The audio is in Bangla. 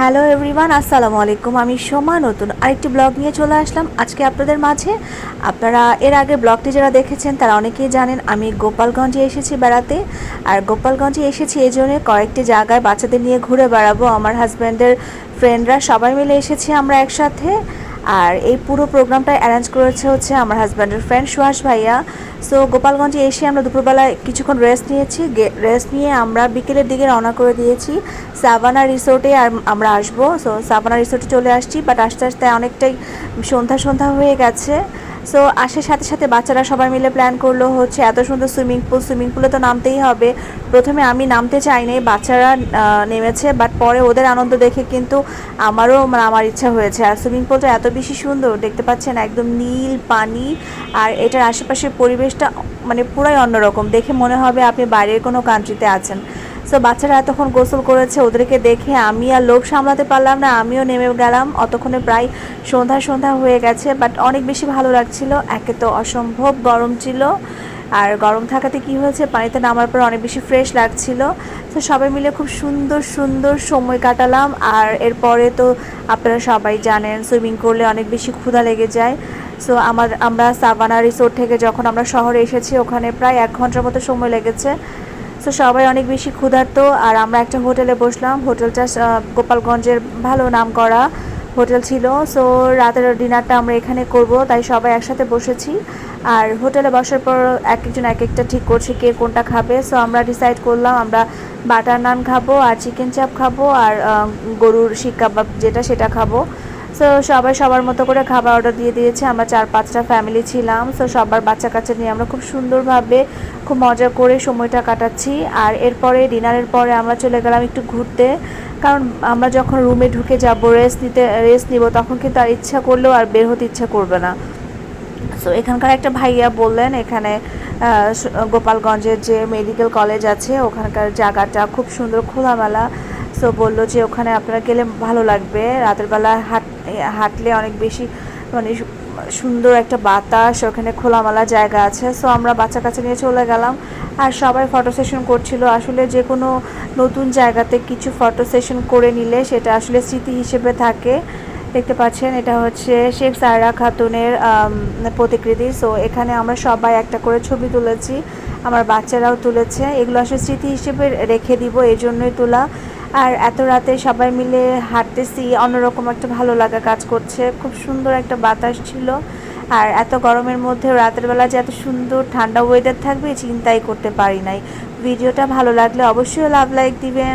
হ্যালো এভরিওয়ান আসসালামু আলাইকুম আমি সোমা, নতুন আরেকটি ব্লগ নিয়ে চলে আসলাম। আজকে আপনাদের মাঝে, আপনারা এর আগে ব্লগটি যারা দেখেছেন, তারা অনেকেই জানেন আমি গোপালগঞ্জে এসেছি বেড়াতে। আর গোপালগঞ্জে এসেছি এই জন্য কয়েকটি জায়গায় বাচ্চাদের নিয়ে ঘুরে বেড়াবো। আমার হাজব্যান্ডের ফ্রেন্ডরা সবাই মিলে এসেছি আমরা একসাথে। আর এই পুরো প্রোগ্রামটা অ্যারেঞ্জ করেছে হচ্ছে আমার হাজব্যান্ডের ফ্রেন্ড সুহাস ভাইয়া। সো গোপালগঞ্জে এসে আমরা দুপুরবেলায় কিছুক্ষণ রেস্ট নিয়েছি। রেস্ট নিয়ে আমরা বিকেলের দিকে রওনা করে দিয়েছি। সাবানা রিসোর্টে আর আমরা আসব। সো সাবানা রিসোর্টে চলে আসছি বাট আস্তে আস্তে অনেকটাই সন্ধ্যা সন্ধ্যা হয়ে গেছে। সো আসার সাথে সাথে বাচ্চারা সবাই মিলে প্ল্যান করল হচ্ছে এত সুন্দর সুইমিং পুল সুইমিং পুলে তো নামতেই হবে। প্রথমে আমি নামতে চাইনি বাচ্চারা নেমেছে বাট পরে ওদের আনন্দ দেখে কিন্তু আমারও মানে আমার ইচ্ছা হয়েছে। আর সুইমিং পুলটা এত বেশি সুন্দর, দেখতে পাচ্ছেন একদম নীল পানি, আর এটার আশেপাশের পরিবেশটা মানে পুরাই অন্যরকম। দেখে মনে হবে আপনি বাইরের কোনো কান্ট্রিতে আছেন। সো বাচ্চারা এতক্ষণ গোসল করেছে, ওদেরকে দেখে আমি আর লোভ সামলাতে পারলাম না, আমিও নেমে গেলাম। অতক্ষণে প্রায় সন্ধ্যা সন্ধ্যা হয়ে গেছে বাট অনেক বেশি ভালো লাগছিল। একে তো অসম্ভব গরম ছিল। আর গরম থাকাতে কি হয়েছে, পানিতে নামার পর অনেক বেশি ফ্রেশ লাগছিল। তো সবাই মিলে খুব সুন্দর সুন্দর সময় কাটালাম। আর এরপরে তো আপনারা সবাই জানেন সুইমিং করলে অনেক বেশি ক্ষুধা লেগে যায়। সো আমার, আমরা সাবানা রিসোর্ট থেকে যখন আমরা শহরে এসেছি, ওখানে প্রায় এক ঘণ্টার মতো সময় লেগেছে। সো সবাই অনেক বেশি ক্ষুধার্ত। আর আমরা একটা হোটেলে বসলাম। হোটেলটা গোপালগঞ্জের ভালো নাম করা হোটেল ছিল। সো রাতের ডিনারটা আমরা এখানে করব, তাই সবাই একসাথে বসেছি। আর হোটেলে বসার পর এক একজন এক একটা ঠিক করছে কে কোনটা খাবে। সো আমরা ডিসাইড করলাম, আমরা বাটার নান খাব আর চিকেন চাপ খাব আর গরুর শিক কাবাব যেটা সেটা খাব। সো সবাই সবার মতো করে খাবার অর্ডার দিয়ে দিয়েছে। আমরা চার পাঁচটা ফ্যামিলি ছিলাম। সো সবার বাচ্চা কাচ্চা নিয়ে আমরা খুব সুন্দরভাবে খুব মজা করে সময়টা কাটাচ্ছি। আর এরপরে, ডিনারের পরে আমরা চলে গেলাম একটু ঘুরতে। কারণ আমরা যখন রুমে ঢুকে যাব রেস্ট নিতে রেস্ট নিব, তখন কিন্তু আর ইচ্ছা করলেও আর বের হতে ইচ্ছা করবে না। সো এখানকার একটা ভাইয়া বললেন, এখানে গোপালগঞ্জের যে মেডিকেল কলেজ আছে, ওখানকার জায়গাটা খুব সুন্দর, খোলামেলা। সো বলল যে, ওখানে আপনারা গেলে ভালো লাগবে। রাতের বেলা হাঁট, হাঁটলে অনেক বেশি মানে সুন্দর একটা বাতাস, ওখানে খোলামেলা জায়গা আছে। সো আমরা বাচ্চা কাচ্চা নিয়ে চলে গেলাম আর সবাই ফটো সেশন করছিল। আসলে যে কোনো নতুন জায়গাতে কিছু ফটো সেশন করে নিলে সেটা আসলে স্মৃতি হিসেবে থাকে। দেখতে পাচ্ছেন, এটা হচ্ছে শেখ সায়রা খাতুনের প্রতিকৃতি। সো এখানে আমরা সবাই একটা করে ছবি তুলেছি। আমার বাচ্চারাও তুলেছে। এগুলো আসলে স্মৃতি হিসেবে রেখে দিব এই জন্যই তোলা। আর এত রাতে সবাই মিলে হাঁটতেছি, অন্যরকম একটা ভালো লাগা কাজ করছে। খুব সুন্দর একটা বাতাস ছিল। আর এত গরমের মধ্যে রাতের বেলা যে এত সুন্দর ঠান্ডা ওয়েদার থাকবে, চিন্তাই করতে পারি নাই। ভিডিওটা ভালো লাগলে অবশ্যই লাভ লাইক দিবেন।